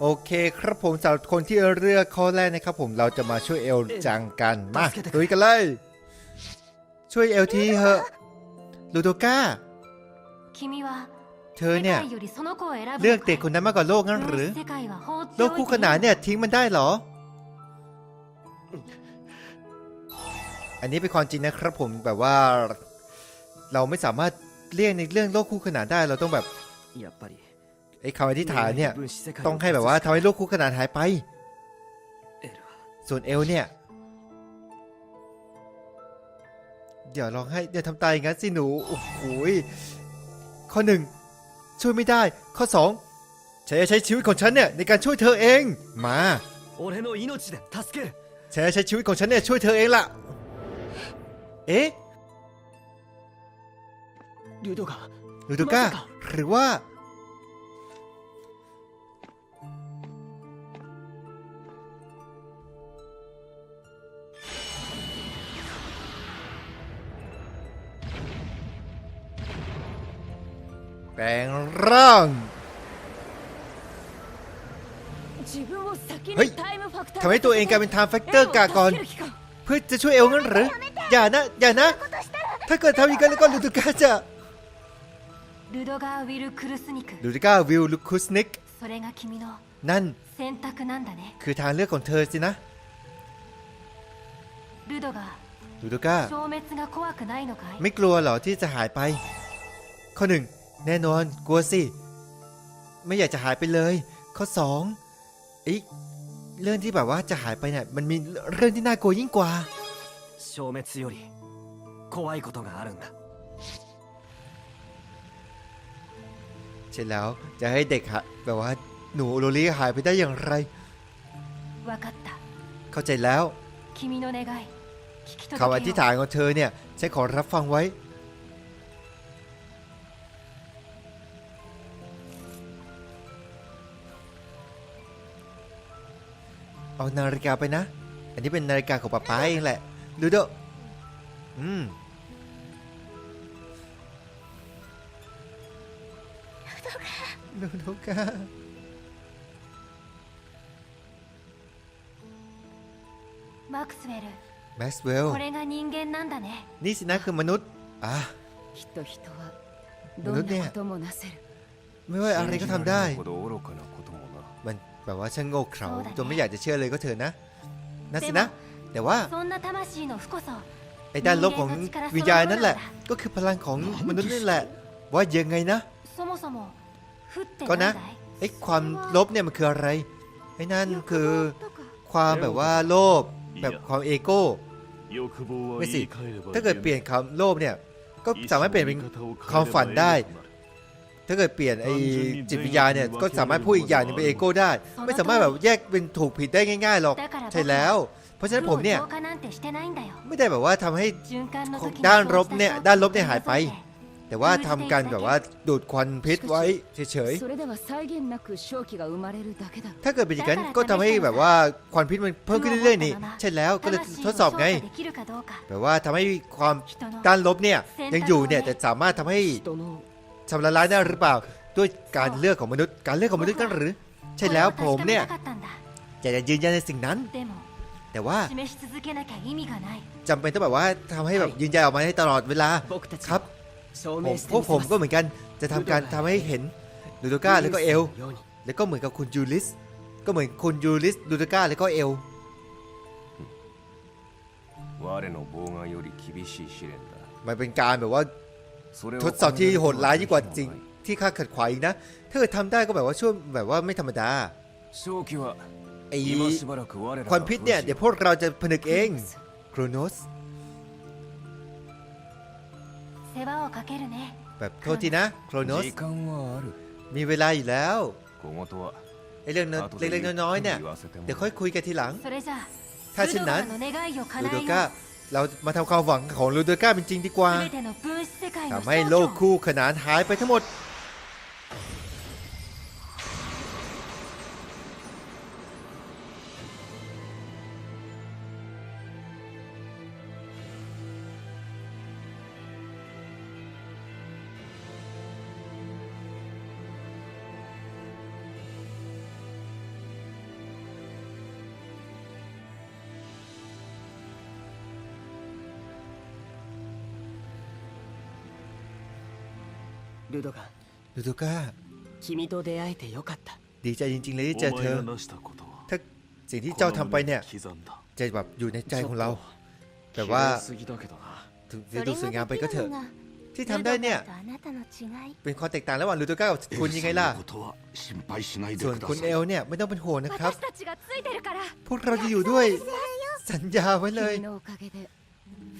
โอเคครับผมสำหรับคนที่เลือกข้อแรกนะครับผมเราจะมาช่วยเอลจังกันมาลุกันเลย ช่วยเอลทีเหอะลูโดก้าเธอเนี่ยเลือกเด็กคนนั้นมากกว่าโลกงั้นหรือ โลกคู่ขนานเนี่ยทิ้งมันได้เหรอ อันนี้เป็นความจริงนะครับผมแบบว่า เราไม่สามารถเรียกในเรื่องโลกคู่ขนานได้เราต้องแบบ ไอ้คำอธิษฐานเนี่ยต้องให้แบบว่าทำให้โลกคู่ขนาดหายไป ส่วนเอลเนี่ย เดี๋ยวลองให้เดี๋ยวทำตายงั้นสิหนู โอ้โหข้อหนึ่งช่วยไม่ได้ ข้อสองฉันจะใช้ชีวิตของฉันเนี่ยในการช่วยเธอเอง มาฉันจะใช้ชีวิตของฉันเนี่ยช่วยเธอเองล่ะ เอ๊ะยูโดกะยูโดกะหรือว่า แปลงร่างเฮ้ยทำให้ตัวเองกลายเป็นไทม์แฟกเตอร์กาก่อน เพื่อจะช่วยเอลงั้นหรือ อย่านะ อย่านะ ถ้าเกิดทำอีกแล้วก็ลูดูกาจะลูดูกาวิลคุสนิกนั่น คือทางเลือกของเธอสินะลูดูกาลูดูกาไม่กลัวหรอที่จะหายไป ข้อหนึ่ง แน่นอนกลัวสิ ไม่อยากจะหายไปเลย ข้อสองอีกเรื่องที่แบบว่าจะหายไปเนี่ยมันมีเรื่องที่น่ากลัวยิ่งกว่า 消滅より怖いことがあるんだ ใช่แล้วจะให้เด็กหาแบบว่าหนูโรลี่หายไปได้อย่างไร わかった เข้าใจแล้ว 君の願い聞き届 คำอธิษ けよ ฐานของเธอเนี่ยฉันขอรับฟังไว้ เอานาฬิกาไปนะ อันนี้เป็นนาฬิกาของป๊าป๊าเองแหละ ดูดูอืม ดูดูกา マクスウェル แม็กซ์เวล これが人間なんだね นี่สินะคือมนุษย์ อ่ะ きっと人はどんなこともなせる ไม่ว่าอะไรก็ทำได้ ほど愚かなこともな มัน แบบว่าช่างโง่เขลาจนไม่อยากจะเชื่อเลยก็เถอะนะนั่นสินะ แต่ว่าไอ้ด้านลบของวิญญาณนั่นแหละ ก็คือพลังของมนุษย์นี่แหละ ว่ายังไงนะ ก็นะไอ้ความลบเนี่ยมันคืออะไรไอ้นั่นคือความแบบว่าโลภแบบความเอโก้ไม่สิถ้าเกิดเปลี่ยนคำโลภเนี่ยก็สามารถเปลี่ยนเป็นความฝันได้ ถ้าเกิดเปลี่ยนไอ้จิตวิญญาณเนี่ยก็สามารถพูดอีกอย่างหนึงเป็นเอโก้ได้ ไม่สามารถแบบแยกเป็นถูกผิดได้ง่ายๆหรอกใช่แล้ว เพราะฉะนั้นผมเนี่ยไม่ได้แบบว่าทำให้ด้านลบเนี่ยด้านลบเนี่ยหายไป แต่ว่าทำการแบบว่าดูดควันพิษไว้เฉยๆถ้าเกิดเป็นอย่างนั้นก็ทำให้แบบว่าควันพิษมันเพิ่มขึ้นเรื่อยๆนี่ใช่แล้วก็เลยทดสอบไงแบบว่าทำให้ความด้านลบเนี่ยยังอยู่เนี่ยแต่สามารถทำให้ ทำละลายได้หรือเปล่า ด้วยการเลือกของมนุษย์ การเลือกของมนุษย์กันหรือ ใช่แล้วผมเนี่ยอยากจะยืนยันในสิ่งนั้น แต่ว่าจำเป็นต้องแบบว่าทำให้แบบยืนยันออกมาให้ตลอดเวลาครับผมพวกผมก็เหมือนกันจะทำการทำให้เห็นดูดูก้าแล้วก็เอล แล้วก็เหมือนกับคุณยูริส ก็เหมือนคุณยูริสดูดูก้าแล้วก็เอลมันเป็นการแบบว่า ทดสอบที่โหดร้ายยิ่งกว่าจริงที่ข้าขัดขวางนะถ้าเกิดทำได้ก็แบบว่าช่วยแบบว่าไม่ธรรมดาไอ้ควันพิษเนี่ยเดี๋ยวพวกเราจะผนึกเองโครโนสแบบโทษทีนะโครโนสมีเวลาอยู่แล้วไอ้เรื่องเล็กๆน้อยๆเนี่ยเดี๋ยวค่อยคุยกันทีหลัง ถ้าเช่นนั้นลูโดก้า เรามาทำความหวังของลูเดอร์ก้าเป็นจริงดีกว่าทำให้โลกคู่ขนานหายไปทั้งหมด ルドガン ลูโดก้า 君と出会えてよかった ดีใจจริง ๆ เลยที่เจอ お เธ 前 อ が成したことは ถ้าสิ่งที่เจ้าทำไปเนี่ย 刻んだ จะแบบอยู่ในใจของเรา แต่ 綺 ว่า 麗すぎだけどな ถึง そ จะดู れ สวยงาม が ไป で ก็ き เถ る อะ のが ที่ ル ทำ ド ได้ ガ เนี่ย ンとあなたの違い เป็นความแตกต่างระหว่างลูโดก้ากับคุณยังไงล่ะ ことは心配しないで ส่วน くだ คุณ さ เอย ลเนี่ยไม่ต้องเป็นห่วงนะครับ 私たちがついてるから พวกเราจะอยู่ด้วยสัญญาไว้เลย 君のおかげで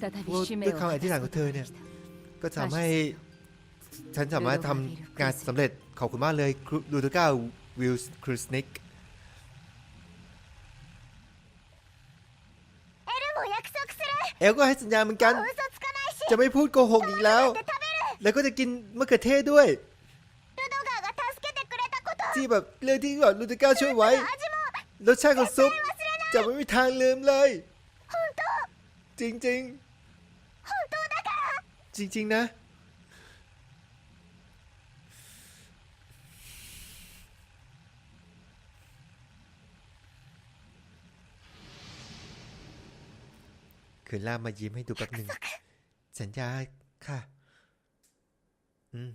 再び使命 ด้วย を คำอธิษฐานของเธอเนี่ย ก็ทำให้ ฉันสามารถทำงานสำเร็จขอบคุณมากเลยลูดูก้าวิลส์ครูสนิกเอลก็ให้สัญญาเหมือนกัน จะไม่พูดโกหกอีกแล้ว แล้วก็จะกินมะเขือเทศด้วยที่แบบเรื่องที่แบบลูติก้าช่วยไว้รสชาติของซุปจะไม่มีทางลืมเลย จริงจริงจริงจริงนะ ล่ามายิ้มให้ดูแป๊บหนึ่ง สัญญาค่ะ อืม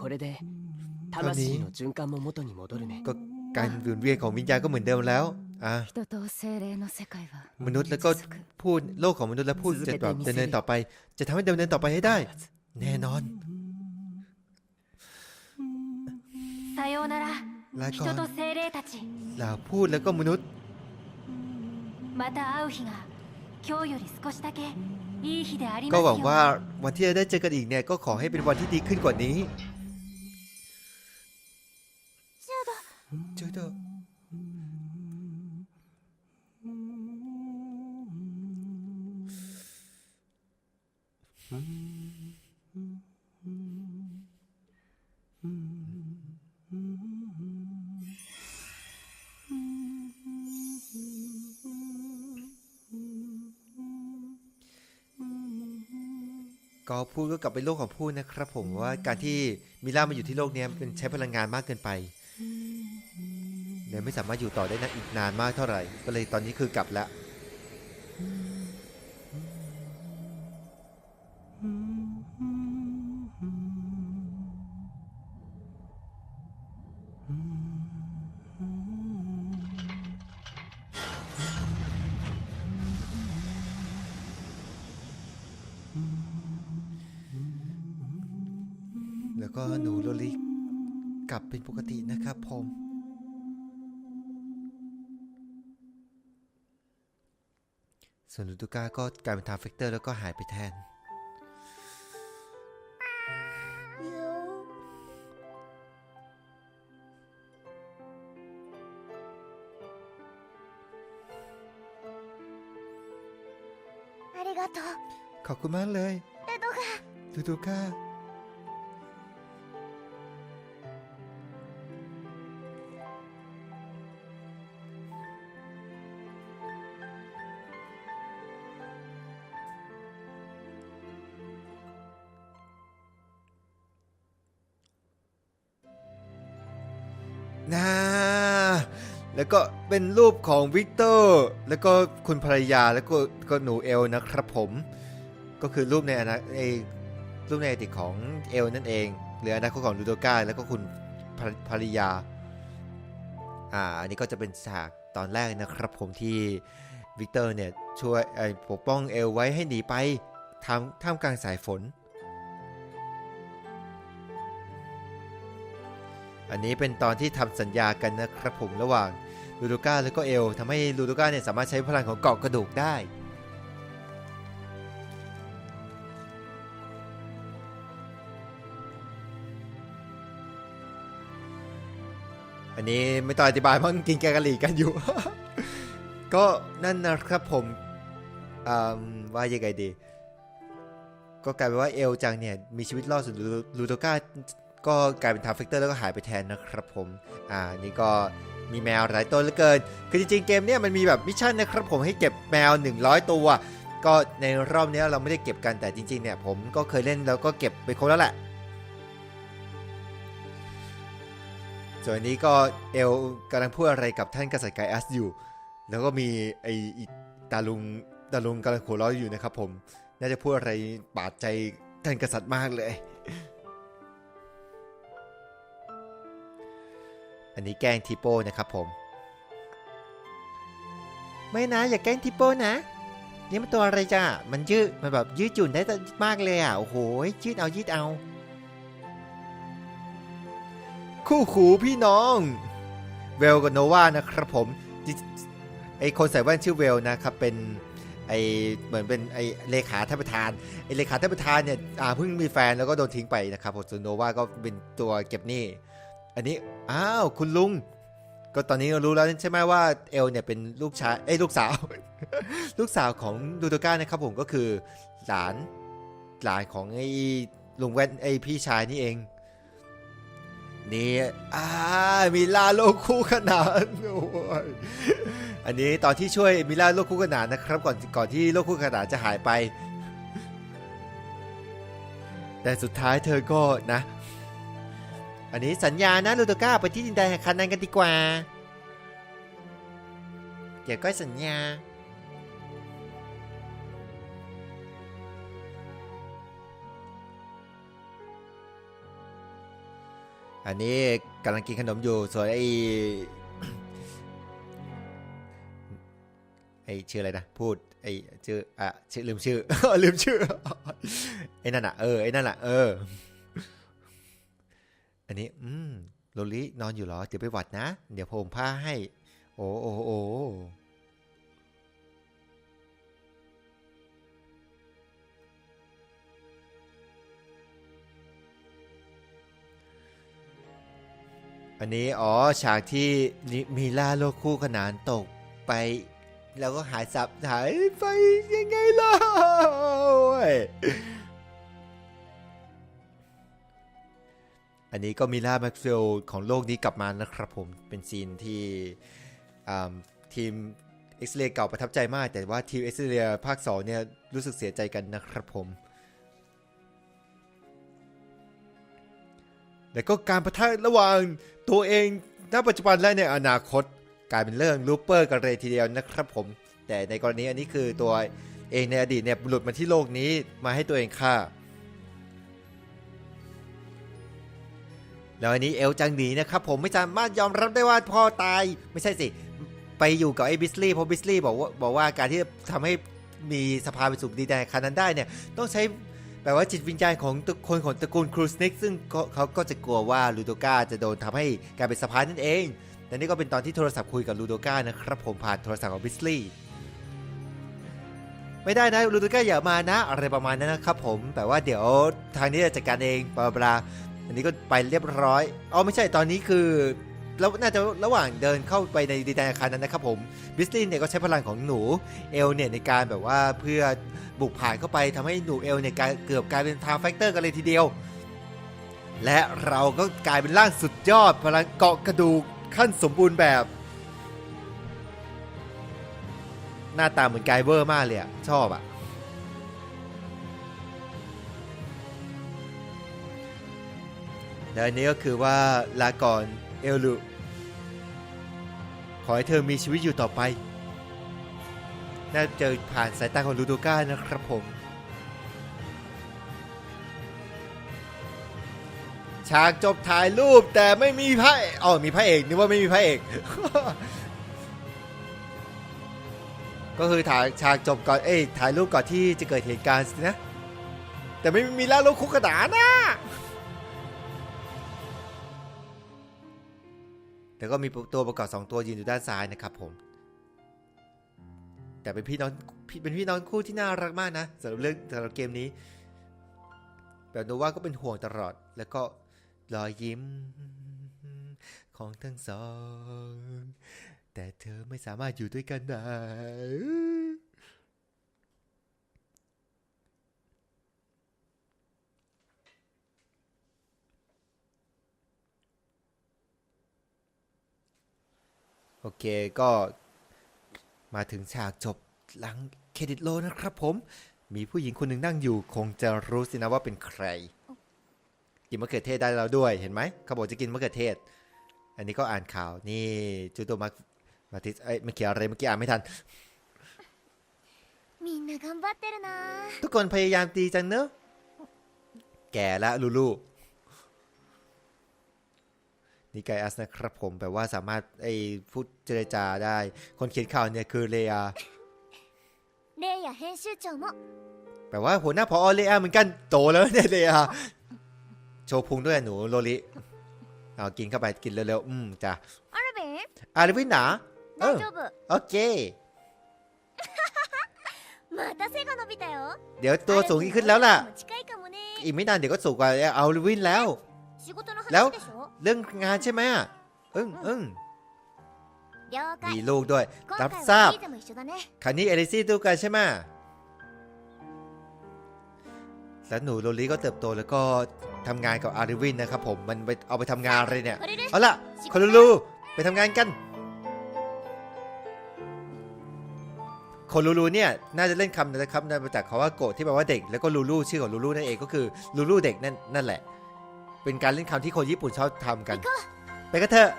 これで魂の循環も元に戻るね ก็การหมุนเวียนของวิญญาณก็เหมือนเดิมแล้ว อ่ะ 人と精霊の世界は มนุษย์แล้วก็ 続く พูดโลกของมนุษย์และพูดจะแบบดำเนินต่อไป จะทำให้ดำเนินต่อไปให้ได้ แน่นอน さようならライコン人と精霊たち เราพูดแล้วก็มนุษย์ また会う日が今日より少しだけいい日でありま ก็ す หวัง よ ว่าวันที่จะได้เจอกันอีกเนี่ย ก็ขอให้เป็นวันที่ดีขึ้นกว่านี้เจอเถอะ ก็พูดก็กลับไปโลกของพูดนะครับ ผมว่าการที่มิล่ามาอยู่ที่โลกเนี้ยมันใช้พลังงานมากเกินไปเลยไม่สามารถอยู่ต่อได้นะอีกนานมากเท่าไหร่ ก็เลยตอนนี้คือกลับแล้วแล้ว ลับเป็นปกตินะครับผม ส่วนลูดูก้าก็กลายเป็นทาร์เฟกเตอร์แล้วก็หายไปแทน ขอบคุณมากเลย ลูดูก้า แล้วก็เป็นรูปของวิกเตอร์ แล้วก็คุณภรรยาแล้วก็ก็หนูเอลนะครับผม ก็คือรูปในอนาในรูปในอดีตของเอลนั่นเองหรืออนาคตของลูโดก้าแล้วก็คุณภรรยาอ่าอันนี้ก็จะเป็นฉากตอนแรกนะครับผมที่วิกเตอร์เนี่ยช่วยปกป้องเอลไว้ให้หนีไปทำท่ามกลางสายฝน อันนี้เป็นตอนที่ทำสัญญากันนะครับผมระหว่าง ลูโดก้าแล้วก็เอลทำให้ลูโดก้าเนี่ยสามารถใช้พลังของเกาะกระดูกได้ อันนี้ไม่ต้องอธิบายเพราะกินแกงกะหรี่กันอยู่ ก็นั่นนะครับผมว่ายังไงดีก็กลายเป็นว่าเอลจังเนี่ยมีชีวิตรอดส่วนลูลูโตก้าก็กลายเป็นทาร์เฟกเตอร์แล้วก็หายไปแทนนะครับผม อ่า นี่ก็ มีแมวหลายตัวเหลือเกิน คือจริงๆเกมเนี่ยมันมีแบบมิชชั่นนะครับผมให้เก็บแมว 100 ตัว ก็ในรอบนี้เราไม่ได้เก็บกันแต่จริงๆเนี่ยผมก็เคยเล่นแล้วก็เก็บไปครบแล้วแหละ ส่วนอันนี้ก็เอลกำลังพูดอะไรกับท่านกษัตริย์ไกอัสอยู่ แล้วก็มีไอตาลุงตาลุงกำลังหัวเราะอยู่นะครับผม น่าจะพูดอะไรบาดใจท่านกษัตริย์มากเลย อันนี้แกล้งทิโป้นะครับผม ไม่นะอย่าแกล้งทิโป้นะ นี่มันตัวอะไรจ้ามันยืดมันแบบยืดหยุ่นได้มากเลยอะโอ้โหยืดเอายืดเอา คู่หูพี่น้องเวลกับโนวานะครับผมไอคนใส่แว่นชื่อเวลนะครับเป็นไอเหมือนเป็นไอเลขาท่านประธานไอเลขาท่านประธานเนี่ยอ่าเพิ่งมีแฟนแล้วก็โดนทิ้งไปนะครับผมส่วนโนวาก็เป็นตัวเก็บหนี้ อันนี้อ้าวคุณลุง ก็ตอนนี้เรารู้แล้วใช่ไหมว่าเอลเนี่ยเป็นลูกชายเอ้ลูกสาว ลูกสาวของดูโตก้านะครับผมก็คือหลานหลานของไอ้ลุงแว่นไอ้พี่ชายนี่เองนี่อ่ามิลาโลกคู่ขนานอันนี้ตอนที่ช่วยมิลาโลกคู่ขนานนะครับ ก่อนก่อนที่โลกคู่ขนานจะหายไป แต่สุดท้ายเธอก็นะ อันนี้สัญญานะลูโตก้าไปที่ดินแดนแห่งคันนั้นกันดีกว่า เดี๋ยวก็สัญญา อันนี้กำลังกินขนมอยู่ ส่วนไอ้ไอ้ชื่ออะไรนะ พูดไอ้ชื่ออะชื่อลืมชื่อลืมชื่อไอ้นั่นอะเออไอ้นั่นอะเออ นนี้ อืมโลลินอนอยู่เหรอ เดี๋ยวไปวัดนะ เดี๋ยวผมผ้าให้ โอ้โอ้โอ้อันนี้อ๋อฉากที่มีล่าโลกคู่ขนานตกไป แล้วก็หายสับหายไปยังไงล่ะ อันนี้ก็มิล่าแม็กฟิลของโลกนี้กลับมานะครับผม เป็นซีนที่ทีมเอ็กซ์เเก่าประทับใจมาก แต่ว่าทีมเอ็กซ์เภาค2เนี่ยรู้สึกเสียใจกันนะครับผม แล้วก็การประทะระหว่างตัวเองณปัจจุบันและในอนาคตกลายเป็นเรื่องลูเปอร์กันเลยทีเดียวนะครับผม แต่ในกรณีอันนี้คือตัวเองในอดีตเนี่ยหลุดมาที่โลกนี้มาให้ตัวเองฆ่า แล้วอันนี้เอลจังหนีนะครับผมไม่สามารถยอมรับได้ว่าพ่อตายไม่ใช่สิไปอยู่กับไอ้บิสลี่เพราะบิสลี่บอกว่าบอกว่าการที่ทำให้มีสภาไปสู่ดีแดนคันนั้นได้เนี่ยต้องใช้แบบว่าจิตวิญญาณของตระคนของตระกูลครูสเน็กซึ่งเขาก็จะกลัวว่าลูโดกาจะโดนทำให้กลายเป็นสภานั่นเองและนี่ก็เป็นตอนที่โทรศัพท์คุยกับลูโดกานะครับผมผ่านโทรศัพท์ของบิสลี่ไม่ได้นะลูโดกาอย่ามานะ อะไรประมาณนั้นนะครับผมแต่ว่าเดี๋ยวทางนี้จะจัดการเองบลาบลา อันนี้ก็ไปเรียบร้อยอ๋อไม่ใช่ตอนนี้คือแล้วน่าจะระหว่างเดินเข้าไปในดีแดนอาคารนั้นนะครับผมบิสลินเนี่ยก็ใช้พลังของหนูเอลเนี่ยในการแบบว่าเพื่อบุกผ่านเข้าไปทำให้หนูเอลเนี่ยกายเกือบกลายเป็นทาวแฟกเตอร์กันเลยทีเดียว และเราก็กลายเป็นร่างสุดยอดพลังเกาะกระดูกขั้นสมบูรณ์แบบ หน้าตาเหมือนไกเวอร์มากเลยอะชอบอะ และอันนี้ก็คือว่าลาก่อนเอลุขอให้เธอมีชีวิตอยู่ต่อไป น่าจะผ่านสายตาของลูโดก้านะครับผม ฉากจบถ่ายรูปแต่ไม่มีพระอ๋อมีพระเอกนึกว่าไม่มีพระเอก ก็คือถ่ายฉากจบก่อน เอ้ยถ่ายรูปก่อนที่จะเกิดเหตุการณ์สินะ แต่ไม่มีล่าโลกคุกกระดานะ แล้วก็มีตัวประกอบสองตัวยืนอยู่ด้านซ้ายนะครับผม แต่เป็นพี่น้องเป็นพี่น้องคู่ที่น่ารักมากนะสำหรับเรื่องสำหรับเกมนี้ แบบโนว่าก็เป็นห่วงตลอด แล้วก็รอยยิ้มของทั้งสอง แต่เธอไม่สามารถอยู่ด้วยกันได้ โอเคก็มาถึงฉากจบหลังเครดิตโลนะครับผม มีผู้หญิงคนหนึ่งนั่งอยู่ คงจะรู้สินะว่าเป็นใคร กินมะเขือเทศได้แล้วด้วยเห็นไหมเขาบอกจะกินมะเขือเทศ อันนี้ก็อ่านข่าวนี่จูโตมา มาติสเอ้ยเมื่อกี้อะไรเมื่อกี้อ่านไม่ทัน みんな頑張ってるな ทุกคนพยายามตีจังเนอะแก่แล้วลูลู นิกายอัสนะครับผมแปลว่าสามารถไอ้พูดเจรจาได้ คนเขียนข่าวเนี่ยคือเลียเลียเฮชิจโแปลว่าหัวหน้าพอเลียเหมือนกันโตแล้วเนี่ยเลียโชว์พุงด้วยหนูโลลิเอากินเข้าไปกินเร็วๆอืมจ้ะอาร์บินอาร์บินหนาโอเคเดี๋ยวตัวสูงขึ้นแล้วล่ะ อีกไม่นานเดี๋ยวก็สูงกว่าอาลวินแล้ว แล้ว เรื่องงานใช่ไหมอะอึ้งอึ้งมีลูกด้วย รับทราบคันนี้เอลิซี่ดูกันใช่ไหมและหนูโรลี่ก็เติบโตแล้วก็ทำงานกับอาริวินนะครับผมมันไปเอาไปทำงานอะไรเนี่ย เอาล่ะคาลูลูไปทำงานกันโคลูลูเนี่ยน่าจะเล่นคำนะครับมาจากคำว่าโกะที่แปลว่าเด็กแล้วก็ลูลูชื่อของลูลูนั่นเองก็คือลูลูเด็กนั่นนั่นแหละ เป็นการเล่นคำที่คนญี่ปุ่นชอบทำกัน ไปกันเถอะ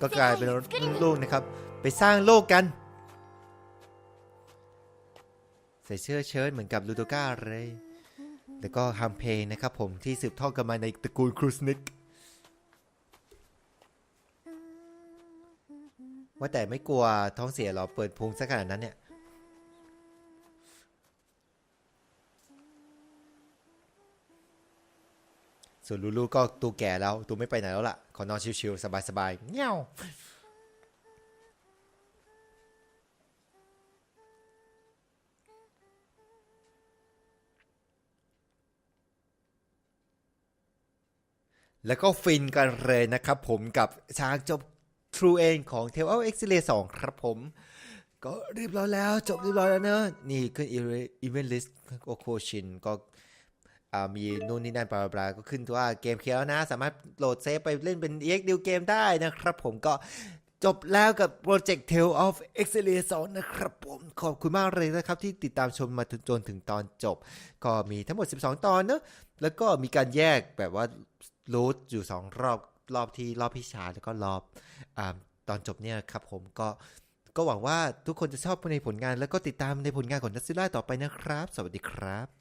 ก็กลายเป็นลูกนะครับ ไปสร้างโลกกัน ใส่เสื้อเชิ้ตเหมือนกับลูโดก้าเลย แล้วก็ฮัมเพลงนะครับผมที่สืบทอดกันมาในตระกูลครูสนิกว่าแต่ไม่กลัวท้องเสียเหรอเปิดพุงซะขนาดนั้นเนี่ย ส่วนลูลูก็ตูแก่แล้วตูไม่ไปไหนแล้วล่ะ ขอนอนชิวๆสบายๆเงี้ยวแล้วก็ฟินกันเลยนะครับผมกับฉากจบ True End ของ Tale of Exile 2 ครับผม ก็เรียบร้อยแล้ว จบเรียบร้อยแล้วเนอะนี่ขึ้น Event List โอโคชินก็ มีนู่นนี่นั่นบลาบลาก็ขึ้นว่าเกมเคลียร์แล้วนะ สามารถโหลดเซฟไปเล่นเป็น EX ดิวเกมได้นะครับผมก็จบแล้วกับโปรเจกต์ Tale of Exile 2นะครับผม ขอบคุณมากเลยนะครับ ที่ติดตามชมมาจนถึงตอนจบ ก็มีทั้งหมด 12 ตอนเนอะแล้วก็มีการแยกแบบว่ารูทอยู่ 2 รอบรอบที่รอบพี่ชาแล้วก็รอบอตอนจบเนี่ยครับผมก็ก็หวังว่าทุกคนจะชอบในผลงานแล้วก็ติดตามในผลงานของนัทซิล่าต่อไปนะครับ สวัสดีครับ